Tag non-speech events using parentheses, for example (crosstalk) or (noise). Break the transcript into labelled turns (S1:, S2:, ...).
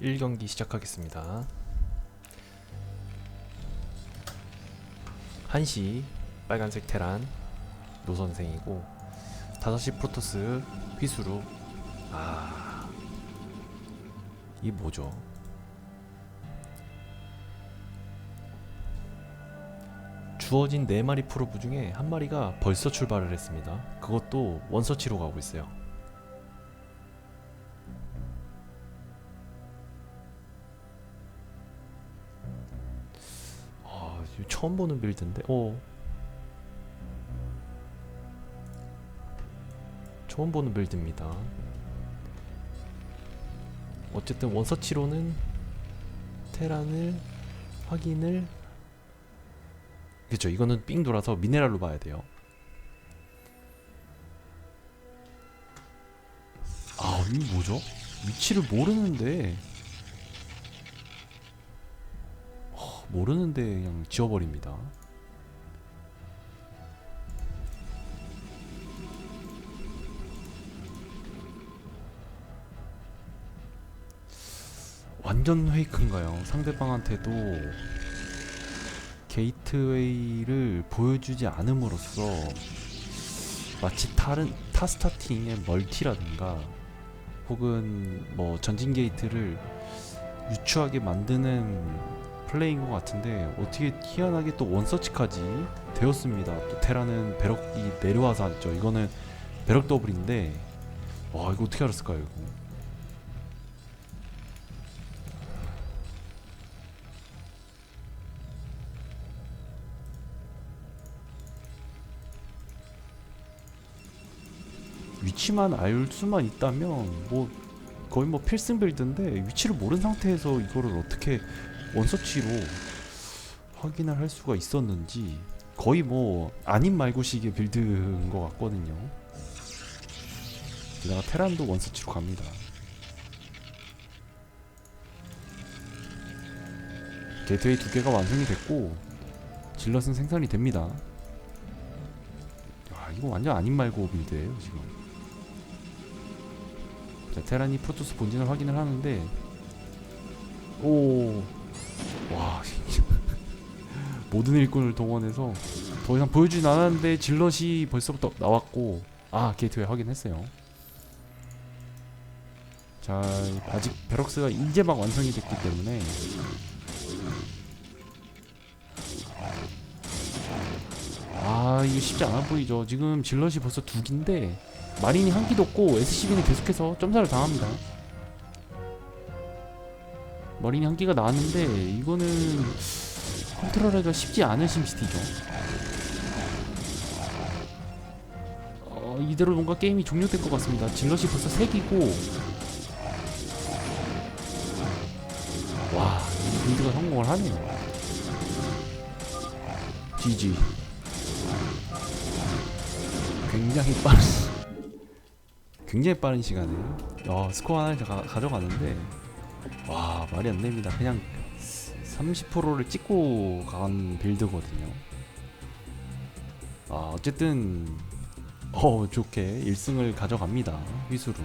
S1: 1경기 시작하겠습니다. 1시 빨간색 테란 노선생이고 5시 프로토스 휘수루 아... 이 뭐죠? 주어진 4마리 프로브 중에 한 마리가 벌써 출발을 했습니다. 그것도 원서치로 가고 있어요. 처음 보는 빌드인데. 어. 처음 보는 빌드입니다. 어쨌든 원서치로는 테란을 확인을 그렇죠. 이거는 삥 돌아서 미네랄로 봐야 돼요. 아, 이거 뭐죠? 위치를 모르는데 어, 모르는데 그냥 지워버립니다. 완전 페이크인가요? 상대방한테도 게이트웨이를 보여주지 않음으로써 마치 다른 타 스타팅의 멀티라든가 혹은 뭐 전진 게이트를 유추하게 만드는 플레이인 것 같은데 어떻게 희한하게 또 원서치까지 되었습니다. 또 테라는 배럭이 내려와서 왔죠. 이거는 배럭 더블인데 와 이거 어떻게 알았을까요 이거? 위치만 알 수만 있다면 뭐 거의 뭐 필승 빌드인데 위치를 모르는 상태에서 이거를 어떻게 원서치로 확인을 할 수가 있었는지 거의 뭐 아닌 말고식의 빌드인 것 같거든요. 게다가 테란도 원서치로 갑니다. 게이트웨이 두 개가 완성이 됐고 질럿은 생산이 됩니다. 아 이거 완전 아닌 말고 빌드예요 지금. 자, 테란이 프로토스 본진을 확인을 하는데 오. 와. 모든 일꾼을 동원해서 더 이상 보여주진 않았는데 질럿이 벌써부터 나왔고 아 게이트웨이 확인했어요. 자 아직 베럭스가 이제 막 완성이 됐기 때문에 아 이거 쉽지 않아 보이죠. 지금 질럿이 벌써 두 기인데 마린이 한 기도 없고 SCB는 계속해서 점사를 당합니다. 마린이 한 기가 나왔는데 이거는 컨트롤하기가 쉽지 않은 심시티죠. 어, 이대로 뭔가 게임이 종료될 것 같습니다. 질럿이 벌써 세 기고 와, 이 빌드가 성공을 하네요. GG. 굉장히 빠른 (laughs) 굉장히 빠른 시간에 어, 스코어 하나를 가, 가져가는데 와 말이 안 됩니다. 그냥 30%를 찍고 간 빌드거든요. 아 어쨌든 어 좋게 1승을 가져갑니다. 휘수로.